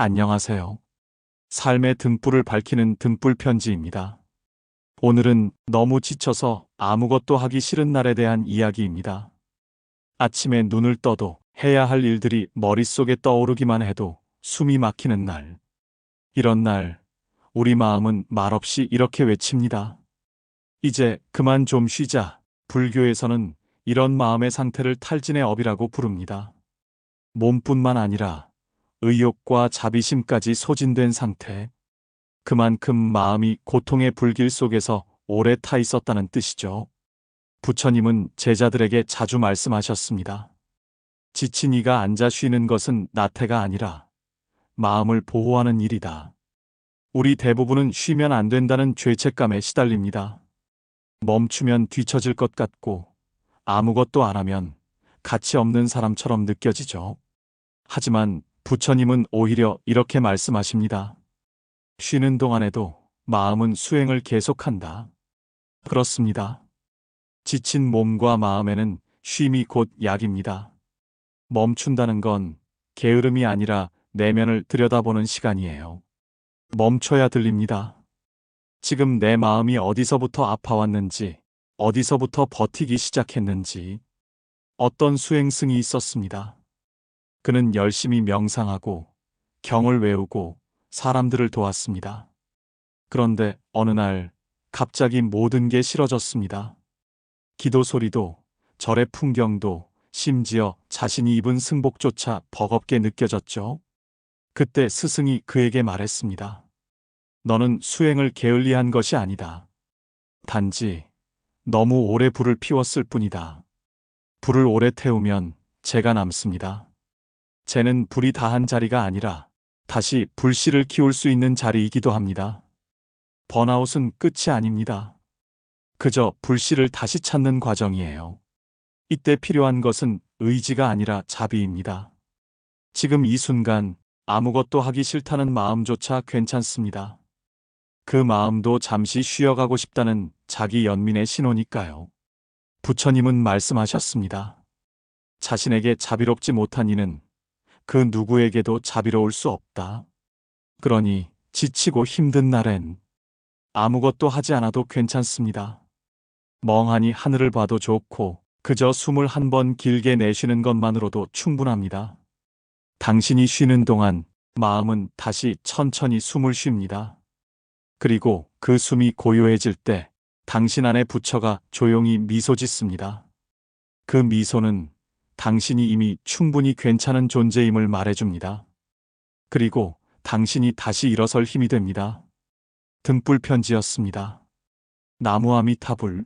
안녕하세요. 삶의 등불을 밝히는 등불 편지입니다. 오늘은 너무 지쳐서 아무것도 하기 싫은 날에 대한 이야기입니다. 아침에 눈을 떠도 해야 할 일들이 머릿속에 떠오르기만 해도 숨이 막히는 날. 이런 날, 우리 마음은 말없이 이렇게 외칩니다. 이제 그만 좀 쉬자. 불교에서는 이런 마음의 상태를 탈진의 업이라고 부릅니다. 몸뿐만 아니라 의욕과 자비심까지 소진된 상태. 그만큼 마음이 고통의 불길 속에서 오래 타 있었다는 뜻이죠. 부처님은 제자들에게 자주 말씀하셨습니다. 지친 이가 앉아 쉬는 것은 나태가 아니라 마음을 보호하는 일이다. 우리 대부분은 쉬면 안 된다는 죄책감에 시달립니다. 멈추면 뒤처질 것 같고 아무것도 안 하면 가치 없는 사람처럼 느껴지죠. 하지만 부처님은 오히려 이렇게 말씀하십니다. 쉬는 동안에도 마음은 수행을 계속한다. 그렇습니다. 지친 몸과 마음에는 쉼이 곧 약입니다. 멈춘다는 건 게으름이 아니라 내면을 들여다보는 시간이에요. 멈춰야 들립니다. 지금 내 마음이 어디서부터 아파왔는지, 어디서부터 버티기 시작했는지, 어떤 수행승이 있었습니다. 그는 열심히 명상하고 경을 외우고 사람들을 도왔습니다. 그런데 어느 날 갑자기 모든 게 싫어졌습니다. 기도 소리도 절의 풍경도 심지어 자신이 입은 승복조차 버겁게 느껴졌죠. 그때 스승이 그에게 말했습니다. 너는 수행을 게을리한 것이 아니다. 단지 너무 오래 불을 피웠을 뿐이다. 불을 오래 태우면 재가 남습니다. 쟤는 불이 다한 자리가 아니라 다시 불씨를 키울 수 있는 자리이기도 합니다. 번아웃은 끝이 아닙니다. 그저 불씨를 다시 찾는 과정이에요. 이때 필요한 것은 의지가 아니라 자비입니다. 지금 이 순간 아무것도 하기 싫다는 마음조차 괜찮습니다. 그 마음도 잠시 쉬어가고 싶다는 자기 연민의 신호니까요. 부처님은 말씀하셨습니다. 자신에게 자비롭지 못한 이는 그 누구에게도 자비로울 수 없다. 그러니 지치고 힘든 날엔 아무것도 하지 않아도 괜찮습니다. 멍하니 하늘을 봐도 좋고 그저 숨을 한 번 길게 내쉬는 것만으로도 충분합니다. 당신이 쉬는 동안 마음은 다시 천천히 숨을 쉽니다. 그리고 그 숨이 고요해질 때 당신 안에 부처가 조용히 미소 짓습니다. 그 미소는 당신이 이미 충분히 괜찮은 존재임을 말해줍니다. 그리고 당신이 다시 일어설 힘이 됩니다. 등불 편지였습니다. 나무아미타불